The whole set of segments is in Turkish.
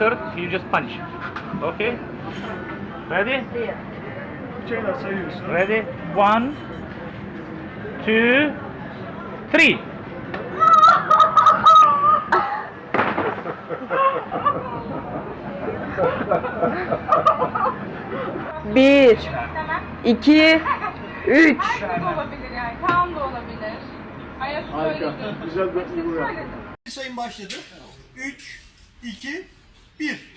third, you just punch. Okay? Ready? Sayıyorsun. Ready? One, two, three. Bir, iki, üç. da olabilir yani. Kaan da olabilir. Ayas Harika. Güzel bir. Söyledi. Sayın başladı. 3, 2, Пишет.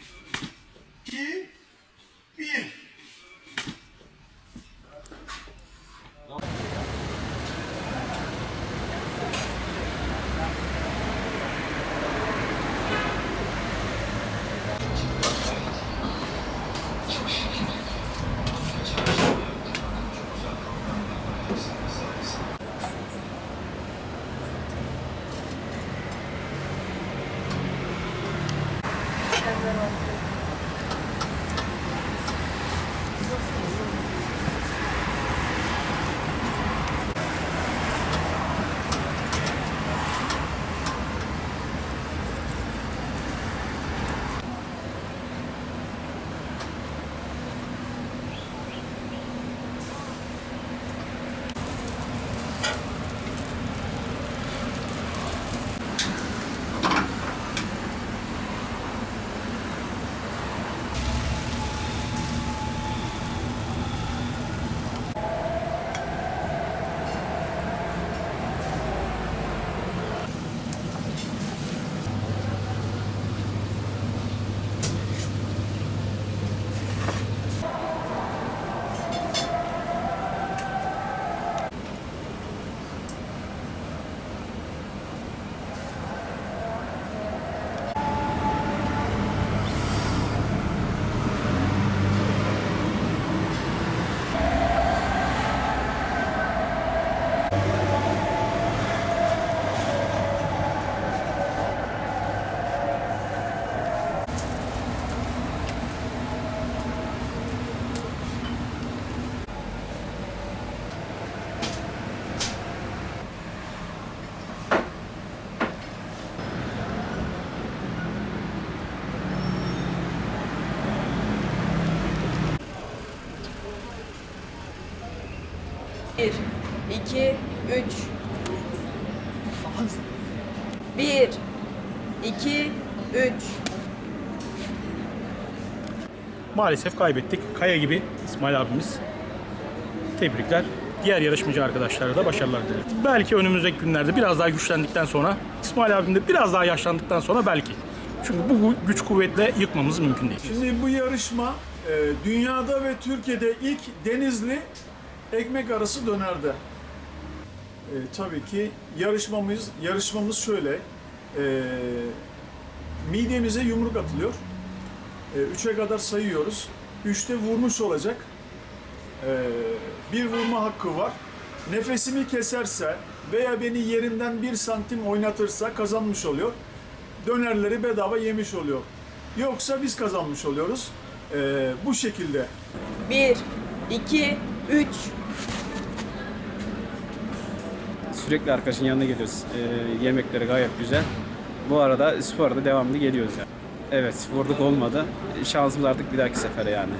Козерог. Bir, iki, üç. Bir, iki, üç. Maalesef kaybettik. Kaya gibi İsmail abimiz. Tebrikler. Diğer yarışmacı arkadaşlara da başarılar dilerim. Belki önümüzdeki günlerde biraz daha güçlendikten sonra, İsmail abim de biraz daha yaşlandıktan sonra belki. Çünkü bu güç kuvvetle yıkmamız mümkün değil. Şimdi bu yarışma e, dünyada ve Türkiye'de ilk denizli ekmek arası dönerde. E, tabii ki yarışmamız yarışmamız şöyle. E, midemize yumruk atılıyor. E, üçe kadar sayıyoruz. Üçte vurmuş olacak. E, bir vurma hakkı var. Nefesimi keserse veya beni yerinden bir santim oynatırsa kazanmış oluyor. Dönerleri bedava yemiş oluyor. Yoksa biz kazanmış oluyoruz. E, bu şekilde. Bir, iki, üç. Sürekli arkadaşın yanına geliyoruz. Ee, yemekleri gayet güzel. Bu arada sporda devamlı geliyoruz yani. Evet vurduk olmadı. Şansımız artık bir dahaki sefere yani.